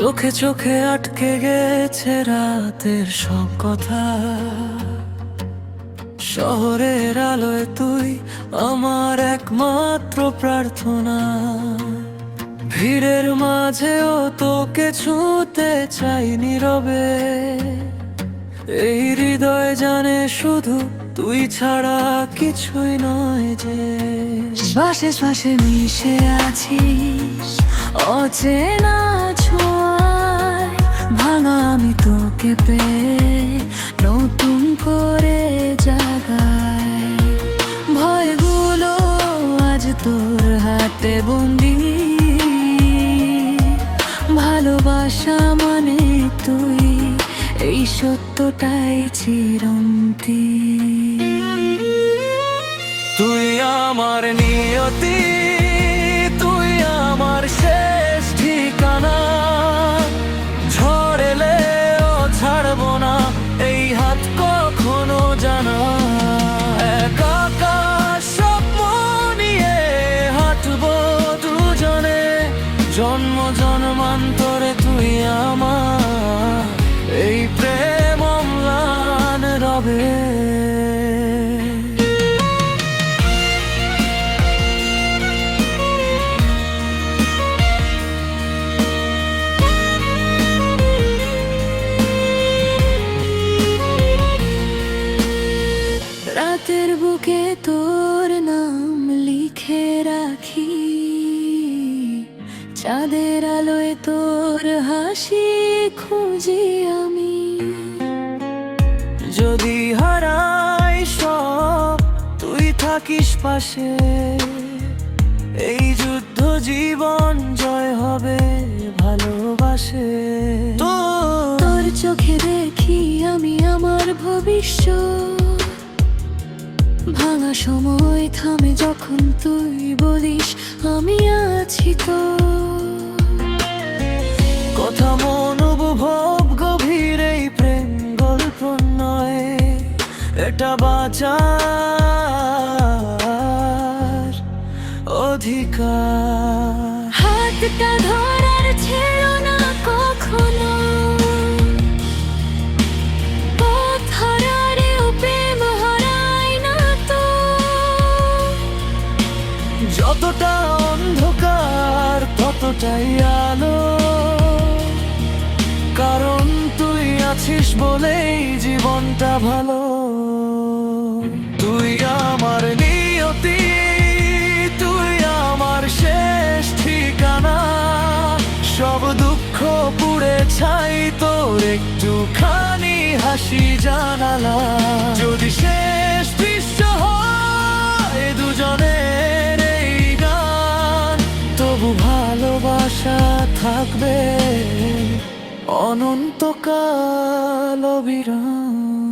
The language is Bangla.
চোখে চোখে আটকে গেছে রাতের সব কথা। শহরের আলোয় তুই আমার একমাত্র প্রার্থনা। ভিড়ের মাঝেও তোকে ছুঁতে চাই নীরবে। এই হৃদয় জানে শুধু তুই ছাড়া কিছুই নয় যে। শ্বাসে শ্বাসে মিশে আছিস, অচেনা ছোঁয়ায় ভাঙা আমি তোকে পেয়ে নতুন করে জাগায়। ভয়গুলো আজ তোর হাতে বন্দি। ভালোবাসা মানে তুই, এই সত্যটাই চিরন্তি। তুই আমার নিয়তি জন্মান্তরে তুই আমার, এই প্রেম অম্লান রবে। রাতের বুকে তোর নাম লিখে রাখি, চাঁদের আলোয় তোর হাসি খুঁজি আমি। যদি হারাই সব, তুই থাকিস পাশে। এই যুদ্ধ জীবন জয় হবে ভালোবাসে। তোর চোখে দেখি আমি আমার ভবিষ্যৎ। ভাঙা সময় থামে যখন তুই বলিস, আমি আছি তো এটা বাঁচার অধিকার। হাতটা ধরার ছিল না কখনো। যতটা অন্ধকার ততটাই আলো। কারণ তুই আছিস বলেই জীবনটা ভালো। তুই আমার নিয়তি, তুই আমার শেষ ঠিকানা। সব দুঃখ পুড়ে ছাই তোর একটুখানি হাসি জানালা। যদি শেষ দৃশ্য হয় দুজনের এই গান, তবু ভালোবাসা থাকবে। অনন্তকাল অবিরাম।